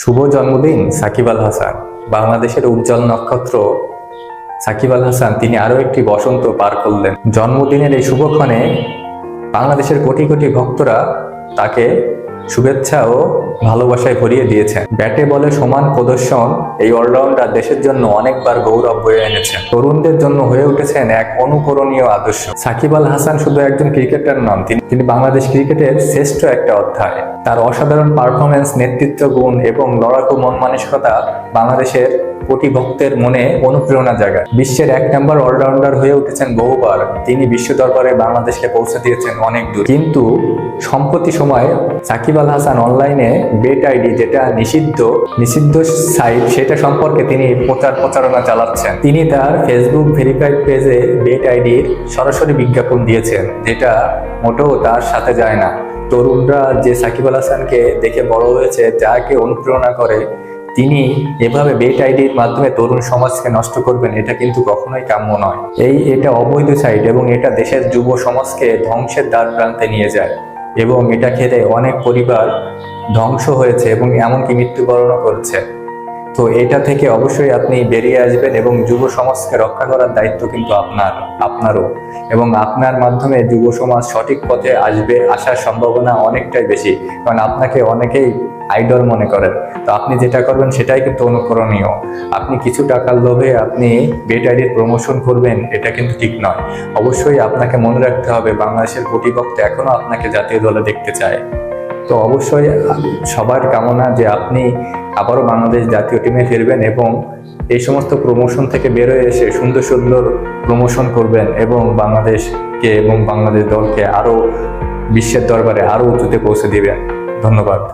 শুভ জন্মদিন, সাকিব আল হাসান। বাংলাদেশের উজ্জ্বল নক্ষত্র সাকিব আল হাসান, তিনি আরও একটি বসন্ত পার করলেন। জন্মদিনের এই শুভক্ষণে বাংলাদেশের কোটি কোটি ভক্তরা তাকে শুভেচ্ছা ও ভালোবাসায় ভরিয়ে দিয়েছেন। ব্যাটে বলে সমান প্রদর্শন এই অলরাউন্ডার দেশের জন্য অনেকবার গৌরব বয়ে এনেছেন তরুণদের জন্য হয়ে উঠেছেন এক অনুকরণীয় আদর্শ। সাকিব আল হাসান শুধু একজন ক্রিকেটার নন, তিনি বাংলাদেশ ক্রিকেটের শ্রেষ্ঠ একটা অধ্যায়। তার অসাধারণ পারফরমেন্স নেতৃত্ব গুণ এবং লড়াকু মন মানসিকতা বাংলাদেশের কোটি ভক্তের মনে অনুপ্রেরণা জাগায়। বিশ্বের এক নম্বর অলরাউন্ডার হয়ে উঠেছেন বহুবার। তিনি বিশ্ব দরবারে বাংলাদেশকে পৌঁছে দিয়েছেন অনেক দূর। কিন্তু সম্প্রতি সময়ে সাকিব আল হাসান অনলাইনে বেট আইডি যেটা নিষিদ্ধ নিষিদ্ধ সাইট, সেটা সম্পর্কে তিনি প্রচার প্রচারণা চালাচ্ছেন। তিনি তার ফেসবুক ভেরিফাইড পেজে বেট আইডির সরাসরি বিজ্ঞাপন দিয়েছেন, যেটা মোটেও তার সাথে যায় না। তরুণরা যে সাকিব আল হাসানকে দেখে বড় হয়েছে, যাকে অনুপ্রেরণা করে, তিনি এভাবে বেট আইডির মাধ্যমে তরুণ সমাজকে নষ্ট করবেন, এটা কিন্তু কখনোই কাম্য নয়। এই এটা অবৈধ সাইট এবং এটা দেশের যুব সমাজকে ধ্বংসের দ্বার প্রান্তে নিয়ে যায়। এবং এটা খেতে অনেক পরিবার ধ্বংস হয়েছে এবং এমনকি মৃত্যুবরণও করছে। তো এটা থেকে অবশ্যই আপনি বেরিয়ে আসবেন এবং যুব সমাজকে রক্ষা করার দায়িত্ব কিন্তু আপনার, আপনারও। এবং আপনার মাধ্যমে যুব সমাজ সঠিক পথে আসবে আসার সম্ভাবনা অনেকটাই বেশি। কারণ আপনাকে অনেকেই আইডল মনে করেন। তো আপনি যেটা করবেন সেটাই কিন্তু অনুকরণীয়। আপনি কিছু টাকার লোভে আপনি বেট আইডির প্রমোশন করবেন, এটা কিন্তু ঠিক নয়। অবশ্যই আপনাকে মনে রাখতে হবে, বাংলাদেশের প্রতিপক্ষ এখনও আপনাকে জাতীয় দলে দেখতে চায়। তো অবশ্যই সবার কামনা যে আপনি আবারও বাংলাদেশ জাতীয় টিমে ফিরবেন এবং এই সমস্ত প্রমোশন থেকে বেরোয় এসে সুন্দর সুন্দর প্রমোশন করবেন এবং বাংলাদেশকে এবং বাংলাদেশ দলকে আরও বিশ্বের দরবারে আরও উঁচুতে পৌঁছে দিবেন। ধন্যবাদ।